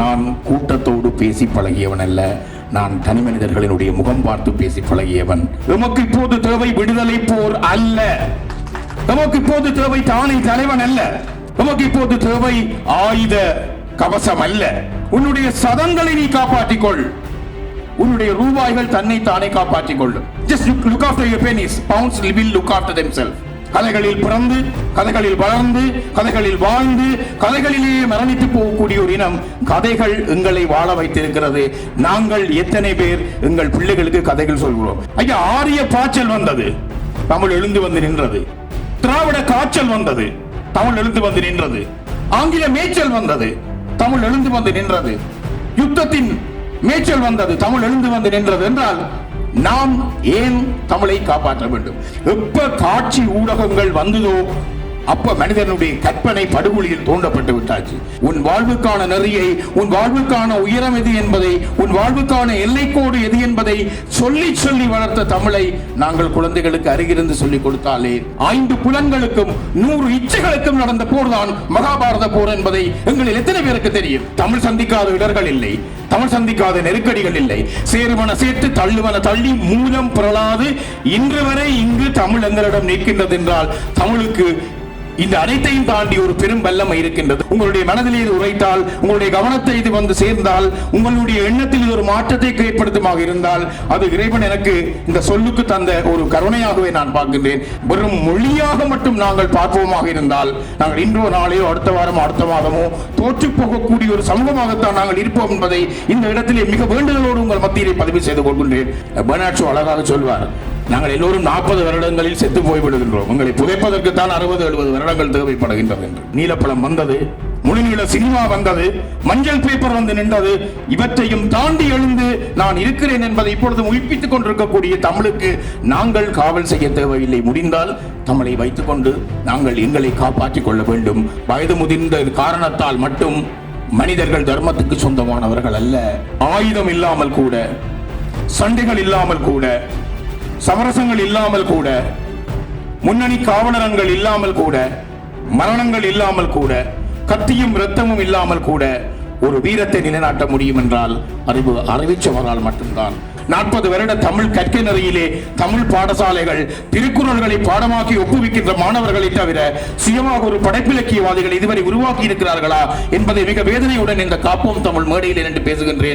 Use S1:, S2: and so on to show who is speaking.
S1: நான் கூட்டத்தோடு பேசி பழகியவன் அல்ல நான் தனி மனிதர்களினுடைய முகம் பார்த்து பேசி பழகியவன். நமக்கு இப்போது தேவை விடுதலை போர் அல்ல. நமக்கு இப்போது தேவை தானே தலைவன் அல்ல. நமக்கு இப்போது தேவை ஆயுத கவசம் அல்ல. உன்னுடைய சதங்களை நீ காப்பாற்றிக் கொள் உன்னுடைய ரூபாய்கள் தன்னை தானே காப்பாற்றிக் கொள்ளும் just look after your pennies pounds will look after themself கதைகளில் பிறந்து கதைகளில் வளர்ந்து கதைகளில் வாழ்ந்து கதைகளிலேயே மரணித்து போகக்கூடிய ஒரு இனம் கதைகள் எங்களை வாழ வைத்திருக்கிறது. நாங்கள் எத்தனை பேர் எங்கள் பிள்ளைகளுக்கு கதைகள் சொல்கிறோம். ஐயா ஆரிய பாய்ச்சல் வந்தது. தமிழ் எழுந்து வந்து நின்றது. திராவிட காய்ச்சல் வந்தது. தமிழ் எழுந்து வந்து நின்றது. ஆங்கில மேய்ச்சல் வந்தது. தமிழ் எழுந்து வந்து நின்றது. யுத்தத்தின் மேய்ச்சல் வந்தது. தமிழ் எழுந்து வந்து நின்றது என்றால் நாம் ஏன் தமிழை காப்பாற்ற வேண்டும்? எப்ப காட்சி ஊடகங்கள் வந்ததோ அப்ப மனிதனுடைய கற்பனை படுகொலியில் தூண்டப்பட்டு விட்டாச்சு. உன் வாழ்வுக்கான நெறியை உன் வாழ்வுக்கான உயரம் எது என்பதை உன் வாழ்வுக்கான எல்லைக்கோடு எது என்பதை சொல்லி சொல்லி வளர்த்த தமிழை நாங்கள் குழந்தைகளுக்கு அருகிருந்து சொல்லிக் கொடுத்தாலே ஐந்து புலன்களுக்கும் நூறு இச்சைகளுக்கும் நடந்த போர்தான் மகாபாரத போர் என்பதை எங்களில் எத்தனை பேருக்கு தெரியும்? தமிழ் சந்திக்காத இடர்கள் இல்லை. தமிழ் சந்திக்காத நெருக்கடிகள் இல்லை. சேருவன சேர்த்து தள்ளுவன தள்ளி மூலம் புரளாது இன்று வரை இங்கு தமிழ் எங்களிடம் நிற்கின்றது என்றால் தமிழுக்கு இந்த அனைத்தையும் தாண்டி ஒரு பெரும் வல்லமை இருக்கின்றது. உங்களுடைய மனதில் இது உரைத்தால் உங்களுடைய கவனத்தை இது வந்து சேர்ந்தால் உங்களுடைய எண்ணத்தில் இது ஒரு மாற்றத்தை ஏற்படுத்துமாக இருந்தால் அது இறைவன் எனக்கு இந்த சொல்லுக்கு தந்த ஒரு கருணையாகவே நான் பார்க்கின்றேன். வெறும் மொழியாக மட்டும் நாங்கள் பார்ப்போமாக இருந்தால் நாங்கள் இன்றோ நாளையோ அடுத்த வாரமோ அடுத்த மாதமோ தோற்று போகக்கூடிய ஒரு சமூகமாகத்தான் நாங்கள் இருப்போம் என்பதை இந்த இடத்திலே மிக வேண்டுதலோடு உங்கள் மத்தியிலே பதிவு செய்து கொள்கின்றேன். பெர்னாட்சோ அழகாக சொல்வார் நாங்கள் எல்லோரும் நாற்பது வருடங்களில் செத்து போய்விடுகின்றோம். உங்களை புதைப்பதற்கு தான் அறுபது எழுபது வருடங்கள் தேவைப்படுகின்றது என்று. நீலப்பழம் வந்தது முழுநீள சினிமா வந்தது மஞ்சள் பேப்பர் வந்து நின்றது இவற்றையும் தாண்டி எழுந்து நான் இருக்கிறேன் என்பதை இப்பொழுது உயிர்ப்பித்துக் கொண்டிருக்கக்கூடிய தமிழுக்கு நாங்கள் காவல் செய்ய தேவையில்லை. முடிந்தால் தமிழை வைத்துக்கொண்டு நாங்கள் எங்களை காப்பாற்றிக் கொள்ள வேண்டும். வயது முதிர்ந்த காரணத்தால் மட்டும் மனிதர்கள் தர்மத்துக்கு சொந்தமானவர்கள் அல்ல. ஆயுதம் இல்லாமல் கூட சண்டைகள் இல்லாமல் கூட சமரசங்கள் இல்லாமல் கூட முன்னணி காவலரங்கள் இல்லாமல் கூட மரணங்கள் இல்லாமல் கூட கத்தியும் இரத்தமும் இல்லாமல் கூட ஒரு வீரத்தை நிலைநாட்ட முடியும் என்றால் அறிவு அறிவிச்சவரால் மட்டும்தான். நாற்பது வருட தமிழ் கற்கை நிறையிலே தமிழ் பாடசாலைகள் திருக்குறள்களை பாடமாக்கி ஒப்புவிக்கின்ற மாணவர்களை தவிர சுயமாக ஒரு படைப்பிலக்கியவாதிகள் இதுவரை உருவாக்கி இருக்கிறார்களா என்பதை மிக வேதனையுடன் இந்த காப்போம் தமிழ் மேடையில் என்று பேசுகின்றேன்.